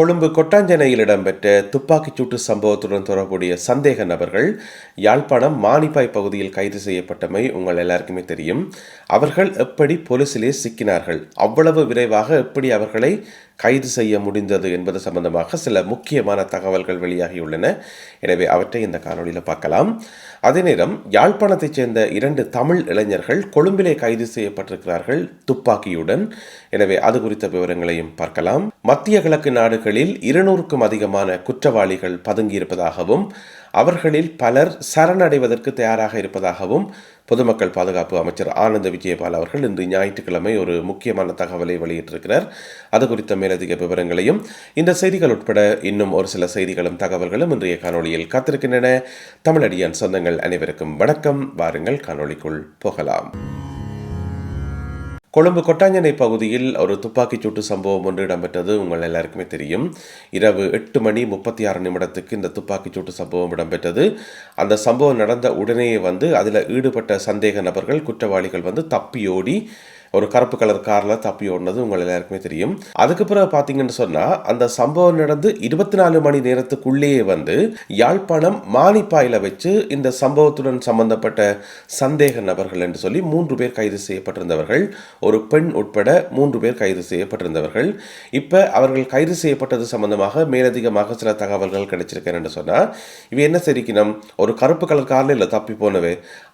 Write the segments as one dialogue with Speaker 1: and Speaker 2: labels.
Speaker 1: கொழும்பு கொட்டாஞ்சனையில் இடம்பெற்ற துப்பாக்கிச் சூட்டு சம்பவத்துடன் தொடர்புடைய சந்தேக நபர்கள் யாழ்ப்பாணம் மானிப்பாய் பகுதியில் கைது செய்யப்பட்டமை உங்கள் எல்லாருக்குமே தெரியும். அவர்கள் எப்படி போலீசிலே சிக்கினார்கள்? அவ்வளவு விரைவாக எப்படி அவர்களை கைது செய்ய முடிந்தது என்பது சம்பந்தமாக சில முக்கியமான தகவல்கள் வெளியாகியுள்ளன. எனவே அவற்றை இந்த காணொலியில் பார்க்கலாம். அதே நேரம் யாழ்ப்பாணத்தைச் சேர்ந்த இரண்டு தமிழ் இளைஞர்கள் கொழும்பிலே கைது செய்யப்பட்டிருக்கிறார்கள் துப்பாக்கியுடன். எனவே அது குறித்த விவரங்களையும் பார்க்கலாம். மத்திய கிழக்கு நாடுகளில் இருநூறுக்கும் அதிகமான குற்றவாளிகள் பதுங்கியிருப்பதாகவும் அவர்களில் பலர் சரணடைவதற்கு தயாராக இருப்பதாகவும் பொதுமக்கள் பாதுகாப்பு அமைச்சர் ஆனந்த விஜயபால் அவர்கள் இன்று ஞாயிற்றுக்கிழமை ஒரு முக்கியமான தகவலை வெளியிட்டிருக்கிறார். அது குறித்த மேலதிக விவரங்களையும் இந்த செய்திகள் உட்பட இன்னும் ஒரு சில செய்திகளும் தகவல்களும் இன்றைய காணொளியில் காத்திருக்கின்றன. தமிழடியான் சொந்தங்கள் அனைவருக்கும் வணக்கம். வாருங்கள் காணொளிக்குள் போகலாம். கொழும்பு கொட்டாஞ்சனை பகுதியில் ஒரு துப்பாக்கிச் சூட்டு சம்பவம் ஒன்று இடம்பெற்றது. உங்கள் எல்லாருக்குமே தெரியும். இரவு எட்டு மணி முப்பத்தி ஆறு நிமிடத்துக்கு இந்த துப்பாக்கிச் சூட்டு சம்பவம் இடம்பெற்றது. அந்த சம்பவம் நடந்த உடனேயே வந்து அதில் ஈடுபட்ட சந்தேக நபர்கள் குற்றவாளிகள் வந்து தப்பியோடி ஒரு கருப்பு கலர் காரில் தப்பி ஓடினது உங்கள் எல்லாருக்குமே தெரியும். அதுக்கு பிறகு பார்த்தீங்கன்னு சொன்னால் அந்த சம்பவம் நடந்து இருபத்தி நாலு மணி நேரத்துக்குள்ளேயே வந்து யாழ்ப்பாணம் மானிப்பாயில் வச்சு இந்த சம்பவத்துடன் சம்பந்தப்பட்ட சந்தேக நபர்கள் என்று சொல்லி மூன்று பேர் கைது செய்யப்பட்டிருந்தவர்கள் ஒரு பெண் உட்பட மூன்று பேர் கைது செய்யப்பட்டிருந்தவர்கள். இப்போ அவர்கள் கைது செய்யப்பட்டது சம்பந்தமாக மேலதிகமாக சில தகவல்கள் கிடைச்சிருக்கேன் என்று சொன்னால் இவை என்ன சரிக்கணும் ஒரு கருப்பு கலர் காரில் இல்லை தப்பி போனவே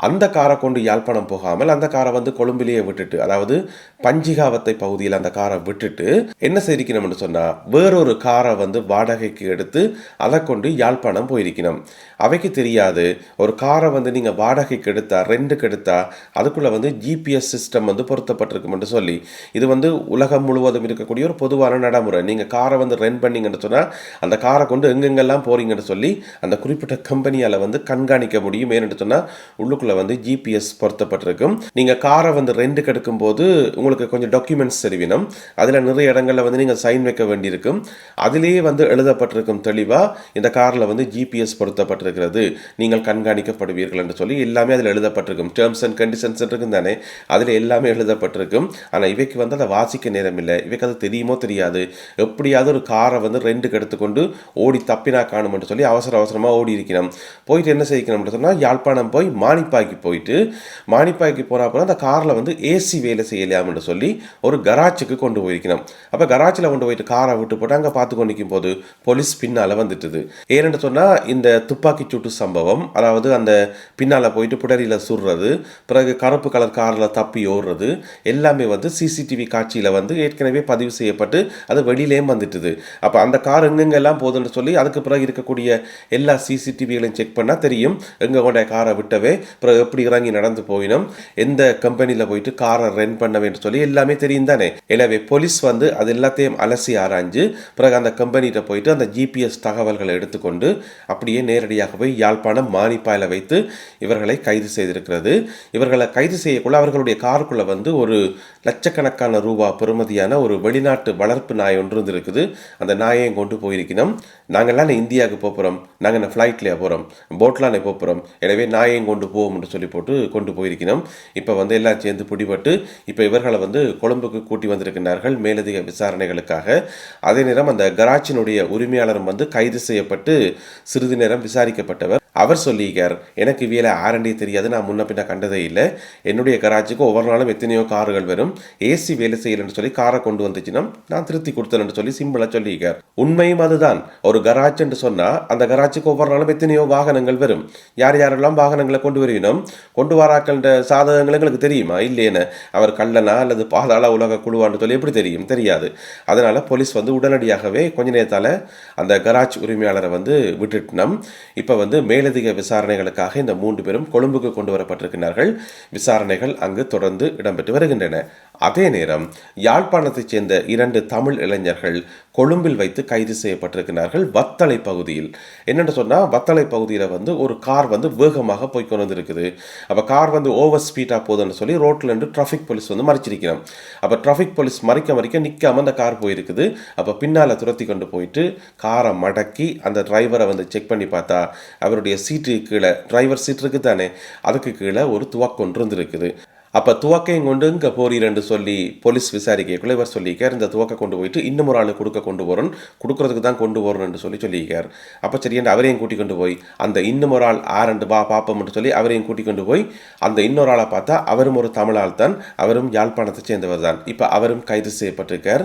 Speaker 1: அந்த காரை கொண்டு யாழ்ப்பாணம் போகாமல் அந்த காரை வந்து கொழும்பிலேயே விட்டுட்டு அதாவது அதாவது பஞ்சிகாவத்தை பகுதியில் அந்த காரை விட்டுட்டு என்ன செய்திருக்கணும்னு சொன்னால் வேறொரு காரை வந்து வாடகைக்கு எடுத்து அதை கொண்டு யாழ்ப்பாணம் போயிருக்கணும். அவைக்கு தெரியாது ஒரு காரை வந்து நீங்கள் வாடகைக்கு எடுத்தா ரெண்டுக்கு எடுத்தா அதுக்குள்ளே வந்து ஜிபிஎஸ் சிஸ்டம் வந்து பொருத்தப்பட்டிருக்கும்னு சொல்லி இது வந்து உலகம் முழுவதும் இருக்கக்கூடிய ஒரு பொதுவான நடைமுறை. நீங்கள் காரை வந்து ரெண்ட் பண்ணீங்கன்னு சொன்னால் அந்த காரை கொண்டு எங்கெங்கெல்லாம் போகிறீங்கன்னு சொல்லி அந்த குறிப்பிட்ட கம்பெனியால் வந்து கண்காணிக்க முடியும். ஏன்னு சொன்னால் உள்ளுக்குள்ளே வந்து ஜிபிஎஸ் பொருத்தப்பட்டிருக்கும். நீங்கள் காரை வந்து ரெண்டுக்கு எடுக்கும் போது உங்களுக்கு கொஞ்சம் டாக்குமெண்ட்ஸ் தெரிவினம். அதில் நிறைய இடங்களில் வந்து நீங்கள் சைன் வைக்க வேண்டியிருக்கும் அதிலேயே வந்து எழுதப்பட்டிருக்கும் தெளிவாக இந்த காரில் வந்து ஜிபிஎஸ் பொருத்தப்பட்டிருக்கிறது. நீங்கள் கண்காணிக்கப்படுவீர்கள் என்று சொல்லி எல்லாமே அதில் எழுதப்பட்டிருக்கும். டேர்ம்ஸ் அண்ட் கண்டிஷன்ஸ் இருக்கும் தானே. அதில் எல்லாமே எழுதப்பட்டிருக்கும். ஆனால் இவைக்கு வந்து அதை வாசிக்க நேரம் இல்லை. இவைக்கு அது தெரியுமோ தெரியாது. எப்படியாவது ஒரு காரை வந்து ரெண்டுக்கு எடுத்துக்கொண்டு ஓடி தப்பினா காணும்னு சொல்லி அவசர அவசரமாக ஓடி இருக்கணும் போயிட்டு என்ன செய்யணும் சொன்னால் யாழ்ப்பாணம் போய் மானிப்பாய்க்கு போயிட்டு மானிப்பாய்க்கு போன அப்புறம் அந்த காரில் வந்து ஏசி வேலை செய்யலாம்னு சொல்லி ஒரு கராச்சுக்கு கொண்டு போயிருக்கணும். அப்போ கராச்சில் கொண்டு போயிட்டு காரை விட்டு போட்டு அங்கே பார்த்து கொண்டு நிற்கும் போது போலீஸ் பின்னால் வந்துட்டுது. ஏன்னு சொன்னால் இந்த துப்பாக்கி சூட்டு சம்பவம் அதாவது அந்த பின்னால் போயிட்டு புடரியில் சுடுறது பிறகு கருப்பு கலர் காரில் தப்பி ஓடுறது எல்லாமே வந்து சிசிடிவி காட்சியில் வந்து ஏற்கனவே பதிவு செய்யப்பட்டு அது வெளியிலேயும் வந்துட்டுது. அப்போ அந்த கார் எங்கெங்கெல்லாம் போகுதுன்னு சொல்லி அதுக்கு பிறகு இருக்கக்கூடிய எல்லா சிசிடிவிகளையும் செக் பண்ணால் தெரியும். எங்கே கொண்ட காரை விட்டவே பிறகு எப்படி இறங்கி நடந்து போயினோம் எந்த கம்பெனியில் போயிட்டு காரை ரென் பண்ண வேண்டும் சொல்லி எல்லாமே தெரியும் தானே? எனவே போலீஸ் வந்து அது எல்லாத்தையும் அலசி ஆராய்ஞ்சு பிறகு அந்த கம்பெனிகிட்ட போயிட்டு அந்த ஜிபிஎஸ் தகவல்களை எடுத்துக்கொண்டு அப்படியே நேரடியாக போய் யாழ்ப்பாணம் மானிப்பாயில் வைத்து இவர்களை கைது செய்திருக்கிறது. இவர்களை கைது செய்யக்குள்ள அவர்களுடைய காருக்குள்ளே வந்து ஒரு லட்சக்கணக்கான ரூபா பெறுமதியான ஒரு வெளிநாட்டு வளர்ப்பு நாய் ஒன்று இருக்குது அந்த நாயையும் கொண்டு போயிருக்கணும். நாங்கள்லாம் இந்தியாவுக்கு போகிறோம் நாங்கள் என்ன ஃப்ளைட்லேயே போகிறோம் போட்லானே போகிறோம் எனவே நாயையும் கொண்டு போவோம்னு சொல்லி போட்டு கொண்டு போயிருக்கணும். இப்போ வந்து எல்லாம் சேர்ந்து பிடிபட்டு இப்போ இவர்களை வந்து கொழும்புக்கு கூட்டி வந்திருக்கிறார்கள் மேலதிக விசாரணைகளுக்காக. அதே நேரம் அந்த கராச்சினுடைய உரிமையாளரும் வந்து கைது செய்யப்பட்டு சிறிது நேரம் விசாரிக்கப்பட்டவர். அவர் சொல்லியிருக்கார் எனக்கு இவியலை ஆரண்டி தெரியாது நான் முன்ன பின்ன கண்டதே இல்லை. என்னுடைய கராச்சிக்கு ஒவ்வொரு நாளும் எத்தனையோ கார்கள் வரும். ஏசி வேலை செய்யலன்னு சொல்லி காரை கொண்டு வந்துச்சுன்னா நான் திருத்தி கொடுத்தேன்னு சொல்லி சிம்பிளாக சொல்லியிருக்கார். உண்மையும் அதுதான். ஒரு கராஜ் என்று சொன்னால் அந்த கராஜுக்கு ஒவ்வொரு நாளும் எத்தனையோ வாகனங்கள் வரும். யார் யாரெல்லாம் வாகனங்களை கொண்டு வருவினோம் கொண்டு வராக்கள்ன்ற சாதகங்கள் எங்களுக்கு தெரியுமா? இல்லையேன்னு. அவர் கள்ளனா அல்லது பாதாள உலக குழுவான்னு சொல்லி எப்படி தெரியும்? தெரியாது. அதனால் போலீஸ் வந்து உடனடியாகவே கொஞ்ச நேரத்தால் அந்த கராஜ் உரிமையாளரை வந்து விட்டுட்டினோம். இப்போ வந்து மேலதிக விசாரணைகளுக்காக இந்த மூன்று பேரும் கொழும்புக்கு கொண்டு வரப்பட்டிருக்கிறார்கள் விசாரணைகள் அங்கு தொடர்ந்து இடம்பெற்று வருகின்றன. அதே நேரம் யாழ்ப்பாணத்தைச் சேர்ந்த இரண்டு தமிழ் இளைஞர்கள் கொழும்பில் வைத்து கைது செய்யப்பட்டிருக்கிறார்கள் வத்தளை பகுதியில். என்னென்னு சொன்னால் வத்தளை பகுதியில் வந்து ஒரு கார் வந்து வேகமாக போய் கொண்டு வந்திருக்குது அப்போ கார் வந்து ஓவர் ஸ்பீடாக போகுதுன்னு சொல்லி ரோட்டில் இருந்து டிராஃபிக் போலீஸ் வந்து மறைச்சிருக்கிறோம் அப்போ டிராஃபிக் போலீஸ் மறைக்க மறைக்க நிற்காம அந்த கார் போயிருக்குது. அப்போ பின்னால் துரத்தி கொண்டு போயிட்டு காரை மடக்கி அந்த டிரைவரை வந்து செக் பண்ணி பார்த்தா அவருடைய சீட்டு கீழே டிரைவர் சீட் இருக்குது தானே அதுக்கு கீழே ஒரு துவக்கொன்று இருந்திருக்குது. அப்போ துவக்கையும் கொண்டு இங்கே போறீரென்று சொல்லி போலீஸ் விசாரிக்கக்குள்ள இவர் சொல்லியிருக்கார். இந்த துவக்க கொண்டு போயிட்டு இன்னும் ஒரு ஆள் கொடுக்க கொண்டு போகிறோம் கொடுக்கறதுக்கு தான் கொண்டு என்று சொல்லி சொல்லியிருக்கார். அப்போ சரியண்டு அவரையும் கூட்டி கொண்டு போய் அந்த இன்னும் ஒரு ஆள் ஆரண்டு பா பாப்பம்னு சொல்லி அவரையும் கூட்டி கொண்டு போய் அந்த இன்னொரு ஆளை பார்த்தா அவரும் ஒரு தமிழால் தான் அவரும் யாழ்ப்பாணத்தை சேர்ந்தவர் தான். இப்போ அவரும் கைது செய்யப்பட்டிருக்கார்.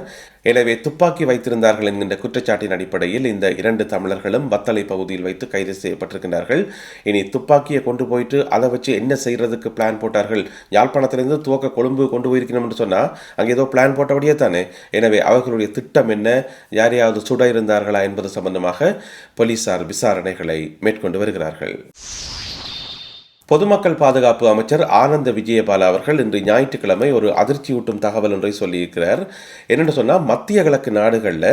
Speaker 1: எனவே துப்பாக்கி வைத்திருந்தார்கள் என்கின்ற குற்றச்சாட்டின் அடிப்படையில் இந்த இரண்டு தமிழர்களும் வத்தலை பகுதியில் வைத்து கைது செய்யப்பட்டிருக்கிறார்கள் இனி துப்பாக்கியை கொண்டு போயிட்டு அதை வச்சு என்ன செய்யறதுக்கு பிளான் போட்டார்கள்? யாழ்ப்பாணம் யாழ்ப்பாணத்திலிருந்து துவக்க கொழும்பு கொண்டு போயிருக்கணும் என்று சொன்னால் அங்கே ஏதோ பிளான் போட்டபடியே தானே. எனவே அவர்களுடைய திட்டம் என்ன? யாரையாவது சுட இருந்தார்களா என்பது சம்பந்தமாக போலீசார் விசாரணைகளை மேற்கொண்டு வருகிறார்கள். பொதுமக்கள் பாதுகாப்பு அமைச்சர் ஆனந்த விஜயபால அவர்கள் இன்று ஞாயிற்றுக்கிழமை ஒரு அதிர்ச்சியூட்டும் தகவல் ஒன்றை சொல்லியிருக்கிறார். என்னென்னு சொன்னால் மத்திய கிழக்கு நாடுகளில்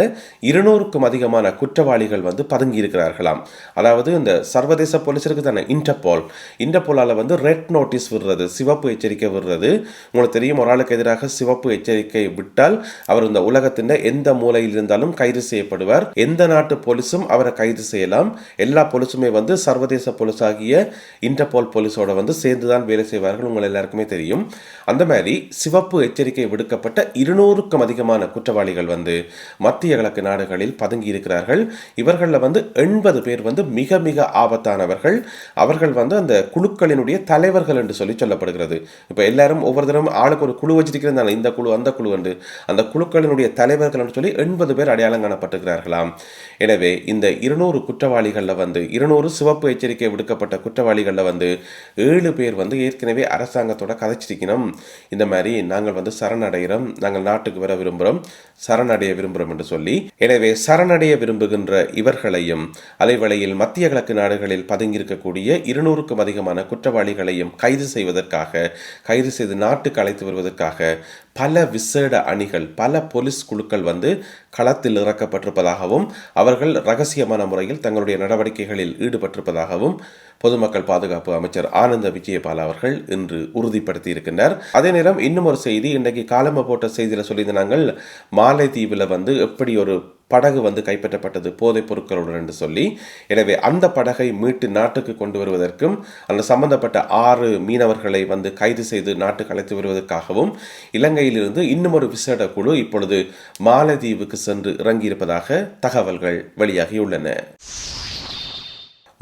Speaker 1: இருநூறுக்கும் அதிகமான குற்றவாளிகள் வந்து பதுங்கி இருக்கிறார்களாம் அதாவது இந்த சர்வதேச போலீஸருக்கு தானே இன்டர்போல். இன்டர்போலால் வந்து ரெட் நோட்டீஸ் விடுறது சிவப்பு எச்சரிக்கை விடுறது. உங்களுக்கு தெரியும் ஒரு ஆளுக்கு எதிராக சிவப்பு எச்சரிக்கை விட்டால் அவர் இந்த உலகத்தின் எந்த மூலையில் இருந்தாலும் கைது செய்யப்படுவார். எந்த நாட்டு போலீஸும் அவரை கைது செய்யலாம். எல்லா போலீஸுமே வந்து சர்வதேச போலீஸ் ஆகிய இன்டர்போல் போலீஸ் போலீஸோட வந்து சேர்ந்து தான் வேலை செய்வார்கள் உங்கள் எல்லாருக்குமே தெரியும். அந்த மாதிரி சிவப்பு எச்சரிக்கை விடுக்கப்பட்ட இருநூறுக்கும் அதிகமான குற்றவாளிகள் வந்து மத்திய கிழக்கு நாடுகளில் பதுங்கி இருக்கிறார்கள். இவர்களில் வந்து எண்பது பேர் வந்து மிக மிக ஆபத்தானவர்கள். அவர்கள் வந்து அந்த குழுக்களினுடைய தலைவர்கள் என்று சொல்லி சொல்லப்படுகிறது. இப்போ எல்லாரும் ஒவ்வொரு தரம் ஆளுக்கு ஒரு குழு வச்சிருக்கிறதால இந்த குழு அந்த குழு என்று அந்த குழுக்களினுடைய தலைவர்கள் என்று சொல்லி எண்பது பேர் அடையாளம் காணப்பட்டிருக்கிறார்களாம். எனவே இந்த இருநூறு குற்றவாளிகளில் வந்து இருநூறு சிவப்பு எச்சரிக்கை விடுக்கப்பட்ட குற்றவாளிகளில் வந்து ஏழு பேர் வந்து ஏற்கனவே அரசாங்கத்தோட கதைச்சிருக்கணும். இந்த மாதிரி நாங்கள் வந்து சரணடைகிறோம். நாங்கள் நாட்டுக்கு வர விரும்புகிறோம். சரணடைய விரும்புகிறோம் என்று சொல்லி. எனவே சரணடைய விரும்புகின்ற இவர்களையும் அலைவலையில் மத்திய கிழக்கு நாடுகளில் பதுங்கியிருக்கக்கூடிய இருநூறுக்கும் அதிகமான குற்றவாளிகளையும் கைது செய்வதற்காக கைது செய்து நாட்டுக்கு அழைத்து வருவதற்காக பல விசேட அணிகள் பல போலீஸ் குழுக்கள் வந்து களத்தில் இறக்கப்பட்டிருப்பதாகவும் அவர்கள் ரகசியமான முறையில் தங்களுடைய நடவடிக்கைகளில் ஈடுபட்டிருப்பதாகவும் பொதுமக்கள் பாதுகாப்பு அமைச்சர் ஆனந்த விஜயபால் அவர்கள் இன்று உறுதிப்படுத்தி இருக்கின்றார் அதே நேரம் இன்னும் ஒரு செய்தி இன்றைக்கு காலம்ப போட்ட செய்தியில் சொல்லியிருந்தாங்கள் மாலைத்தீவில் வந்து எப்படி ஒரு படகு வந்து கைப்பற்றப்பட்டது போதைப் பொருட்களுடன் என்று சொல்லி எனவே அந்த படகை மீட்டு நாட்டுக்கு கொண்டு வருவதற்கும் அந்த சம்பந்தப்பட்ட ஆறு மீனவர்களை வந்து கைது செய்து நாட்டுக்கு அழைத்து வருவதற்காகவும் இலங்கையிலிருந்து இன்னும் ஒரு விசேட குழு இப்பொழுது மாலத்தீவுக்கு சென்று இறங்கியிருப்பதாக தகவல்கள் வெளியாகியுள்ளன.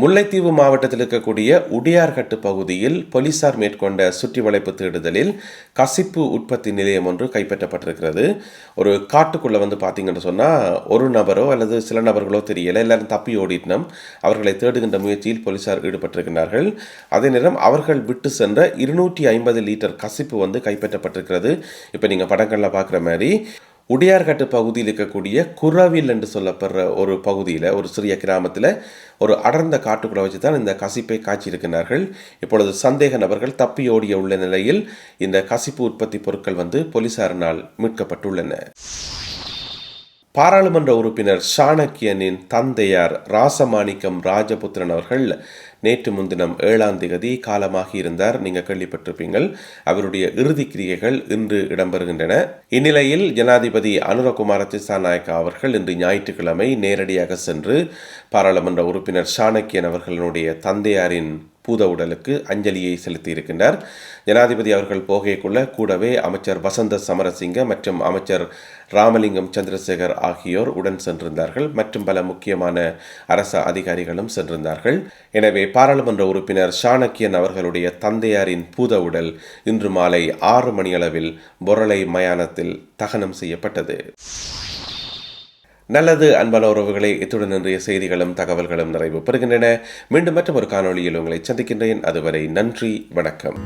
Speaker 1: முல்லைத்தீவு மாவட்டத்தில் இருக்கக்கூடிய உடையார்கட்டு பகுதியில் போலீசார் மேற்கொண்ட சுற்றி வளைப்பு தேடுதலில் கசிப்பு உற்பத்தி நிலையம் ஒன்று கைப்பற்றப்பட்டிருக்கிறது. ஒரு காட்டுக்குள்ளே வந்து பார்த்தீங்கன்னு சொன்னால் ஒரு நபரோ அல்லது சில நபர்களோ தெரியலை எல்லாரும் தப்பி ஓடிட்டோம். அவர்களை தேடுகின்ற முயற்சியில் போலீசார் ஈடுபட்டிருக்கிறார்கள். அதே நேரம் அவர்கள் விட்டு சென்ற இருநூற்றி ஐம்பது லிட்டர் கசிப்பு வந்து கைப்பற்றப்பட்டிருக்கிறது. இப்போ நீங்கள் படங்களில் பார்க்குற மாதிரி உடையார்கட்டு பகுதியில் இருக்கக்கூடிய குறவில் என்று சொல்லப்படுற ஒரு பகுதியில் ஒரு சிறிய கிராமத்தில் ஒரு அடர்ந்த காட்டுக்குள்ளே வச்சு தான் இந்த கசிப்பை காய்ச்சியிருக்கிறார்கள். இப்பொழுது சந்தேக நபர்கள் தப்பி ஓடிய உள்ள நிலையில் இந்த கசிப்பு உற்பத்தி பொருட்கள் வந்து போலீசாரினால் மீட்கப்பட்டுள்ளன. பாராளுமன்ற உறுப்பினர் சாணக்கியனின் தந்தையார் ராசமாணிக்கம் ராஜபுத்திரன் அவர்கள் நேற்று முன்தினம் ஏழாம் திகதி காலமாகி இருந்தார் நீங்கள் கேள்விப்பட்டிருப்பீங்கள். அவருடைய இறுதி கிரியைகள் இன்று இடம்பெறுகின்றன. இந்நிலையில் ஜனாதிபதி அனுரகுமார திசாநாயக்கா அவர்கள் இன்று ஞாயிற்றுக்கிழமை நேரடியாக சென்று பாராளுமன்ற உறுப்பினர் சாணக்கியன் அவர்களுடைய தந்தையாரின் பூத உடலுக்கு அஞ்சலியை செலுத்தியிருக்கின்றார். ஜனாதிபதி அவர்கள் போகைக்குள்ள கூடவே அமைச்சர் வசந்த சமரசிங்க மற்றும் அமைச்சர் ராமலிங்கம் சந்திரசேகர் ஆகியோர் உடன் சென்றிருந்தார்கள். மற்றும் பல முக்கியமான அரச அதிகாரிகளும் சென்றிருந்தார்கள். எனவே பாராளுமன்ற உறுப்பினர் சாணக்கியன் அவர்களுடைய தந்தையாரின் பூத உடல் இன்று மாலை ஆறு மணியளவில் பொரளை மயானத்தில் தகனம் செய்யப்பட்டது. நல்லது அன்பான உறவுகளை இத்துடன் இன்றைய செய்திகளும் தகவல்களும் நிறைவு பெறுகின்றன. மீண்டும் மற்றும் ஒரு காணொளியில் உங்களை சந்திக்கின்றேன். அதுவரை நன்றி வணக்கம்.